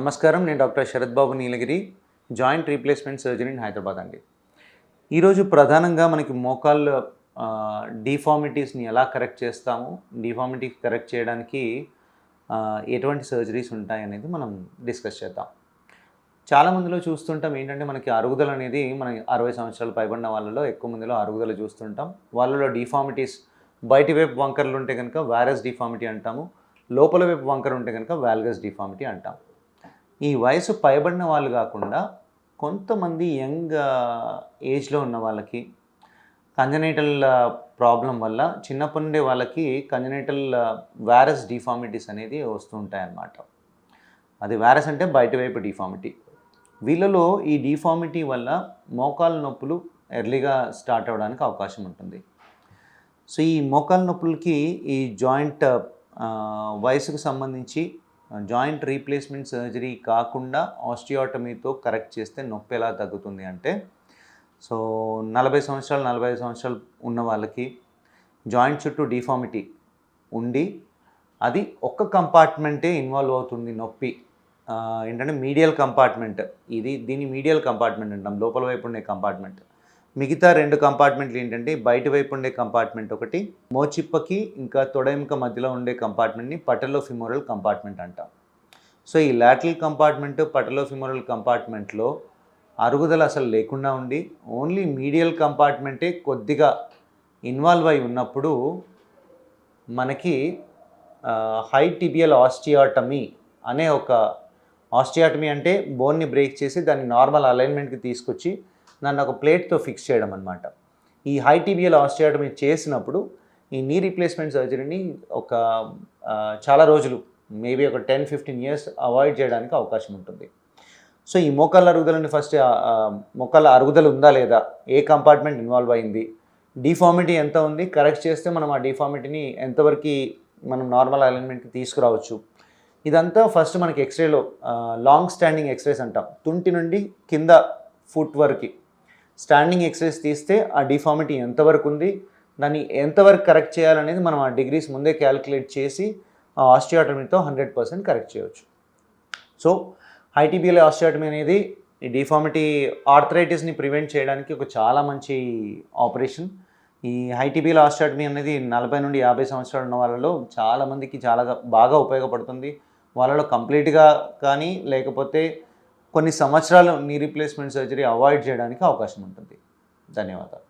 నమస్కారం నేను doctor Sharath Babu Neelagiri joint replacement surgery in Hyderabad అండి. ఈరోజు ప్రధానంగా మనకి మోకాళ్ళ డిఫార్మిటీస్ని ఎలా కరెక్ట్ చేస్తాము డిఫార్మిటీ కరెక్ట్ చేయడానికి ఎటువంటి సర్జరీస్ ఉంటాయి అనేది మనం డిస్కస్ చేద్దాం. చాలా మందిలో చూస్తుంటాం ఏంటంటే మనకి అరుగుదల అనేది మన అరవై సంవత్సరాలు పైబడిన వాళ్ళలో ఎక్కువ మందిలో అరుగుదల చూస్తుంటాం. వాళ్ళలో డిఫార్మిటీస్ బయటి వైపు వంకరలు ఉంటే కనుక వ్యారస్ డిఫార్మిటీ అంటాము లోపల వైపు వంకర ఉంటే కనుక వాల్గస్ డిఫార్మిటీ అంటాం. ఈ వయసు పైబడిన వాళ్ళు కాకుండా కొంతమంది యంగ్ ఏజ్లో ఉన్న వాళ్ళకి కంజనైటల్ ప్రాబ్లం వల్ల చిన్నప్పటి నుండే వాళ్ళకి కంజనైటల్ వ్యారస్ డిఫార్మిటీస్ అనేది వస్తుంటాయన్నమాట అది వ్యారస్ అంటే బయట వైపు డిఫార్మిటీ వీళ్ళలో ఈ డిఫార్మిటీ వల్ల మోకాల నొప్పులు ఎర్లీగా స్టార్ట్ అవ్వడానికి అవకాశం ఉంటుంది. సో ఈ మోకాల నొప్పులకి ఈ జాయింట్ వయసుకు సంబంధించి జాయింట్ రీప్లేస్మెంట్ సర్జరీ కాకుండా ఆస్టియోటమీతో కరెక్ట్ చేస్తే నొప్పి ఎలా తగ్గుతుంది అంటే సో నలభై సంవత్సరాలు నలభై ఐదు సంవత్సరాలు ఉన్న వాళ్ళకి జాయింట్ చుట్టూ డిఫార్మిటీ ఉండి అది ఒక్క కంపార్ట్మెంటే ఇన్వాల్వ్ అవుతుంది నొప్పి. ఏంటంటే మీడియల్ కంపార్ట్మెంట్. ఇది దీని మీడియల్ కంపార్ట్మెంట్ అంటాం. లోపల వైపు ఉండే కంపార్ట్మెంట్. మిగతా రెండు కంపార్ట్మెంట్లు ఏంటంటే బయట వైపు ఉండే కంపార్ట్మెంట్ ఒకటి మోచిప్పకి ఇంకా తొడెముక మధ్యలో ఉండే కంపార్ట్మెంట్ని పటలో ఫిమోరల్ కంపార్ట్మెంట్ అంటాం. సో ఈ లాటరల్ కంపార్ట్మెంట్ పటలో ఫిమోరల్ కంపార్ట్మెంట్లో అరుగుదల అసలు లేకుండా ఉండి ఓన్లీ మీడియల్ కంపార్ట్మెంటే కొద్దిగా ఇన్వాల్వ్ అయి ఉన్నప్పుడు మనకి హై టిబియల్ ఆస్టియాటమీ అనే ఒక ఆస్టియాటమీ అంటే బోన్ని బ్రేక్ చేసి దాన్ని నార్మల్ అలైన్మెంట్కి తీసుకొచ్చి దాన్ని ఒక ప్లేట్తో ఫిక్స్ చేయడం అనమాట ఈ హై టీబీఎల్ ఆస్టియాటమీ చేసినప్పుడు ఈ నీ రీప్లేస్మెంట్ సర్జరీని ఒక చాలా రోజులు మేబీ ఒక టెన్ ఫిఫ్టీన్ ఇయర్స్ అవాయిడ్ చేయడానికి అవకాశం ఉంటుంది. సో ఈ మోకాళ్ళ అరుగుదలని ఫస్ట్ మోకాళ్ళ అరుగుదల ఉందా లేదా ఏ కంపార్ట్మెంట్ ఇన్వాల్వ్ అయింది డిఫార్మిటీ ఎంత ఉంది కరెక్ట్ చేస్తే మనం ఆ డిఫార్మిటీని ఎంతవరకు మనం నార్మల్ అలైన్మెంట్కి తీసుకురావచ్చు. ఇదంతా ఫస్ట్ మనకి ఎక్స్రేలో లాంగ్ స్టాండింగ్ ఎక్స్రేస్ అంటాం. తుంటి నుండి కింద ఫుట్ వరకు స్టాండింగ్ ఎక్స్రేస్ తీస్తే ఆ డిఫార్మిటీ ఎంతవరకు ఉంది దాన్ని ఎంతవరకు కరెక్ట్ చేయాలనేది మనం ఆ డిగ్రీస్ ముందే క్యాలిక్యులేట్ చేసి ఆ ఆస్టియాటమీతో హండ్రెడ్ పర్సెంట్ కరెక్ట్ చేయవచ్చు సో ఐటీబీఎల్ ఆస్టియాటమీ అనేది ఈ డిఫార్మిటీ ఆర్థరైటిస్ని ప్రివెంట్ చేయడానికి ఒక చాలా మంచి ఆపరేషన్. ఈ హైటీబీఎల్ ఆస్టియాటమీ అనేది నలభై నుండి యాభై సంవత్సరాలు ఉన్న వాళ్ళలో చాలామందికి చాలా బాగా ఉపయోగపడుతుంది. వాళ్ళలో కంప్లీట్గా కానీ లేకపోతే కొన్ని సంవత్సరాలు నీ రీప్లేస్మెంట్ సర్జరీ అవాయిడ్ చేయడానికి అవకాశం ఉంటుంది. ధన్యవాదాలు.